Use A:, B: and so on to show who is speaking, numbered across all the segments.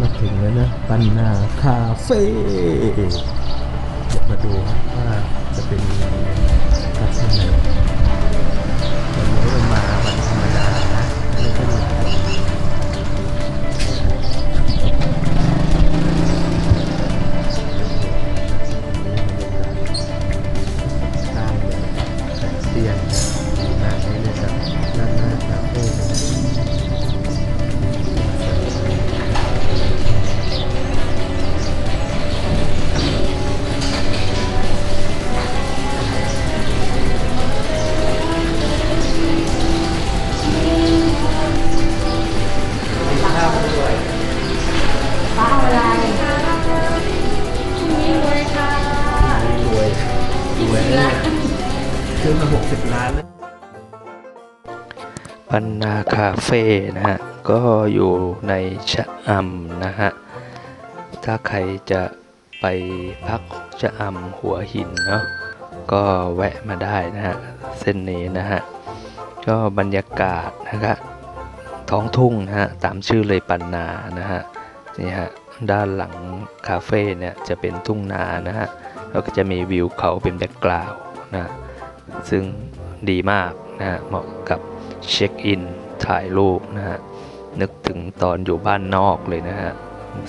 A: มาถึงแล้วนะปันนาคาเฟ่เดี๋ยวมาดูว่า ซื้อมาหกสิบล้านแล้ว
B: ปันนาคาเฟ่นะฮะ ก็อยู่ในชะอำนะฮะ ถ้าใครจะไปพักชะอำหัวหินเนาะก็แวะมาได้นะฮะ เส้นนี้นะฮะ ก็บรรยากาศนะครับท้องทุ่งนะฮะ ตามชื่อเลยปันนานะฮะนี่ฮะด้านหลังคาเฟ่เนี่ยจะเป็นทุ่งนานะฮะ แล้วก็จะมีวิวเขาเป็นแบ็กกราวด์นะ ซึ่งดีมากนะฮะเหมาะกับเช็คอินถ่ายรูปนะฮะนึกถึงตอนอยู่บ้านนอกเลยนะฮะ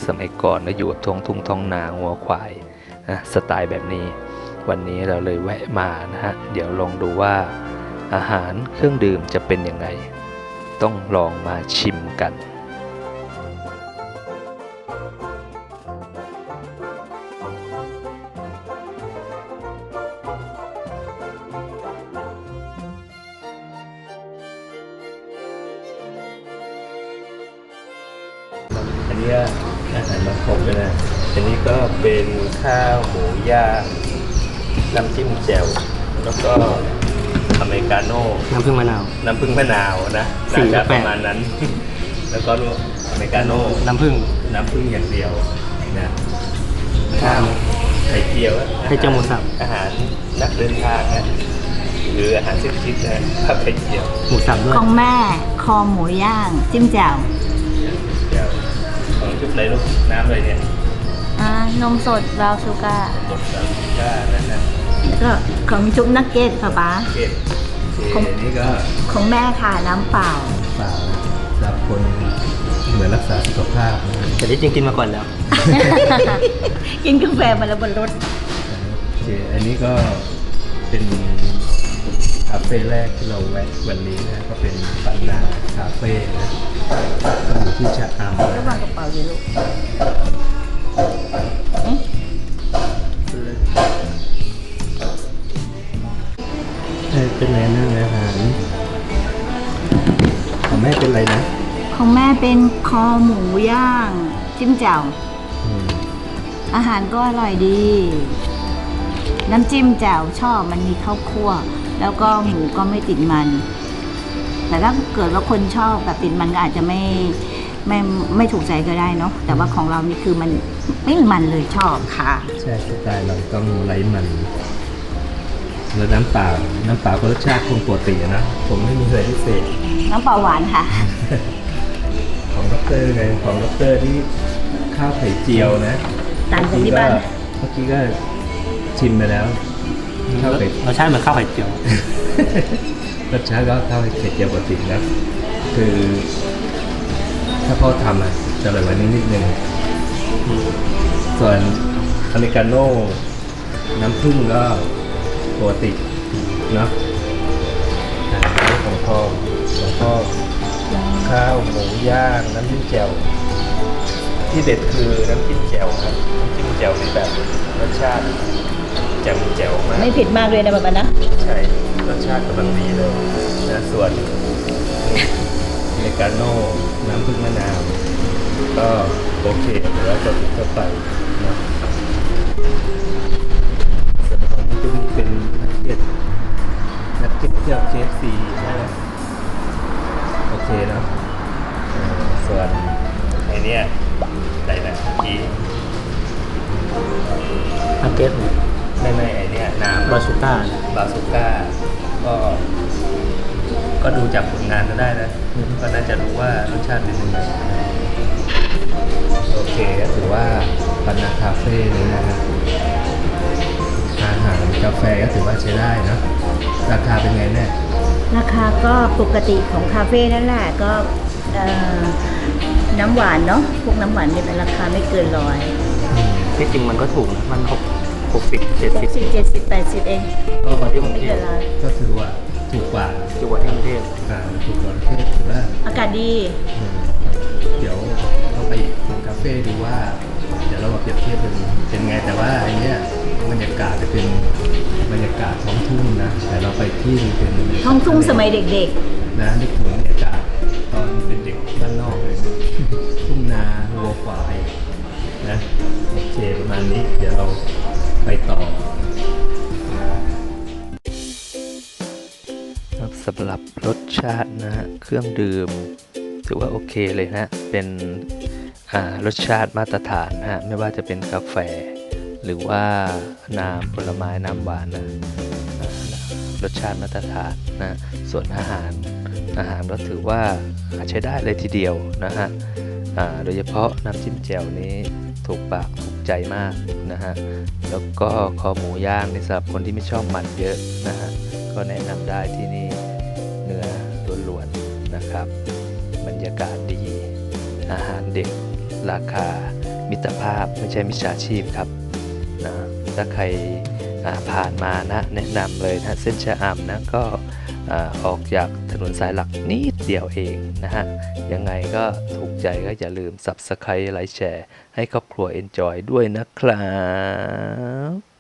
B: สมัยก่อนนะอยู่ท้องทุ่งท้องนางัวควายนะสไตล์แบบนี้ วันนี้เราเลยแวะมานะฮะเดี๋ยวลองดูว่า อาหารเครื่องดื่มจะเป็นยังไง ต้องลองมาชิมกัน
A: อันนี้อาหารมาครบเลยนะ อันนี้ก็เป็นข้าวหมูย่างน้ำจิ้มแจ่วแล้วก็อเมริกาโน่
C: น้ำผึ้งมะนาว
A: น้ำผึ้งมะนาวนะ
C: สี่
A: น่าจะ
C: แป
A: ป
C: ด
A: ระมาณนั้น แล้วก็อเมริกาโน่
C: น้ำผึ้ง
A: น้ำผึ้งอย่างเดียวนะข้าวไข่เจียวอะ
C: ไข่เจียวหมูสับ
A: อาหารนักเดินทางนะหรืออาหารเส้นชิดนะข้าวไข่เจียว
C: หมูสับด้วย
D: ของแม่คอหมูย่าง จิ้มแจ่ว
A: เจียวข องชุบอะไรลูกน้ำอะไรเนี่ย
D: อ่านมสดบราวน์ชูการ์
A: หมดแล้วก็นั่นนะ
D: แล้วก็ของจุ๊บนักเก็ตป๊าป๊า
A: เกตโอเคอันนี้ก็
D: ของแม่ค่ะน้ำเปล่า
A: เปล่าสำหรับคนเหมือนรักษาสุขภาพนะ
C: แต่ที่จริงกินมาก่อนแล้ว
D: กินกาแฟมาแล้วบนรถ
A: โอเคอันนี้ก็เป็นคาเฟ่แรกที่เราแวะวันนี้นะก็เป็น ปันนาคาเฟ่นะก็อยู่ที่ชะอำ
D: ระ
A: นะ
D: วางกระเป๋าอยู่ลูก
A: เออเป็นไรนะอาหารของแม่เป็นไรนะ
D: ของแม่เป็นคอหมูย่าง จิ้มแจ่ว
A: อืม
D: อาหารก็อร่อยดี น้ำจิ้มแจ่วชอบมันมีข้าวคั่ว แล้วก็หมูก็ไม่ติดมัน แต่ถ้าเกิดว่าคนชอบแบบติดมันก็อาจจะไม่ไม่ไม่ถูกใจก็ได้เนาะแต่ว่าของเรานี่คือมันไม่มันเลยชอบค่ะ
A: ใช่สไตล์เราต้องไร้มันแล้วน้ำเปล่าน้ำเปล่าก็รสชาติคงปกติอะนะ ผมไม่มีอะไรพิเศษ
D: น้ำเปล่าหวานค่ะ
A: ของดอกเตอรไงของดอกเตอรที่ข้าวไข่เจียวนะ
D: ต่างจากที่บ้าน
A: เมื่อกี้ก็ชิมไปแล้วข้าวไข่
C: รสชาติเหมือนข้าวไข่เจียว
A: รสชาติก็ข้าวไข่เจียวปกตินะคือ ถ้าพ่อทำอะจะอร่อยกว่านี้นิดนึงส่วนอเมริกาโน่น้ำผึ้งก็ปกติเนาะอาอันนี้ของพ่อของพ่อข้าวหมูย่างน้ำจิ้มแจ่ว ที่เด็ดคือน้ำจิ้มแจ่วครับน้ำจิ้มแจ่วในแบบรสชาติแจ่มแจ่วมาก
D: ไม่ผิดมากเลยนะแบบนะ
A: ใช่รสชาติกำลังดีเลยนะส่วนอเมริกาโน่น้ำผึ้งมะนาวก็โอเคหรือว่าจะติดเข้าไปนะส่วนของจุ้มเป็นนักเก็ตนักเก็ตเที่ยวเคฟซีนะ ก็ดูจากผลงานก็ได้นะ ก็น่าจะรู้ว่ารสชาติเป็นยังไง
E: โอเคก็ถือว่าปันนาคาเฟ่นี้นะฮะอาหารกาแฟก็ถือว่าใช้ได้เนอะราคาเป็นไงเนี่ย
D: ราคาก็ปกติของคาเฟ่นั่นแหละก็เอ่อน้ำหวานเนาะพวกน้ำหวานเนี่ยเป็นราคาไม่เกินร้อย
C: ที่จริงมันก็ถูกนะมันหก หกสิบเจ็ด
D: ห
C: สิ
D: ก
C: บ
D: สิบเจ็ดสิบแปดสิบเอง
C: ก็กว่าที่กรุง
D: ไม่
C: เท
D: เกิ
C: พ
D: นร้อย
E: ก็ถือว่าถูกกว่า
C: ถูกกว่าที่กรุงเทพ
E: อ่าถูกกว่าประเทศถือว่า
D: อากาศดี
E: อืมเดี๋ยวเราไปคาเฟ่ดูว่า เดี๋ยวเรามาเปรียบเทียบเป็นเป็นไงแต่ว่าไอเนี้ยบรรยากาศจะเป็นบรรยากาศท้องทุ่งนะแต่เราไปที่เป็น
D: ท้องทุ่งสมัยเด็ก
E: นะนึกถึงบรรยากาศตอนเป็นเด็กบ้านนอกเลยทุ่งนาวัวควายนะโอเคประมาณนี้ เดี๋ยวเรา ไปต่อ
A: ครับสำหรับรสชาตินะฮะเครื่องดื่ม ถือว่าโอเคเลยนะเป็นรสชาติมาตรฐานนะฮะไม่ว่าจะเป็นกาแฟ หรือว่าน้ำผลไม้น้ำหวานนะรสชาติมาตรฐานนะส่วนอาหาร อาหารก็ถือว่าใช้ได้เลยทีเดียวนะฮะโดยเฉพาะน้ำจิ้มแจ่วนี้ถูกปากถูกใจมากนะฮะแล้วก็คอหมูย่างในสำหรับคนที่ไม่ชอบมันเยอะนะฮะก็แนะนำได้ที่นี่เนื้อล้วนๆนะครับ บรรยากาศดี อาหารเด็ก ราคามิตรภาพไม่ใช่มิจฉาชีพครับนะถ้าใคร ผ่านมานะแนะนำเลยนะเส้นชะอำนะก็อออกจากถนนสายหลักนิดเดียวเองนะฮะ ยังไงก็ถูกใจก็อย่าลืม Subscribe ไลค์แชร์ ให้ครอบครัว Enjoy ด้วยนะครับ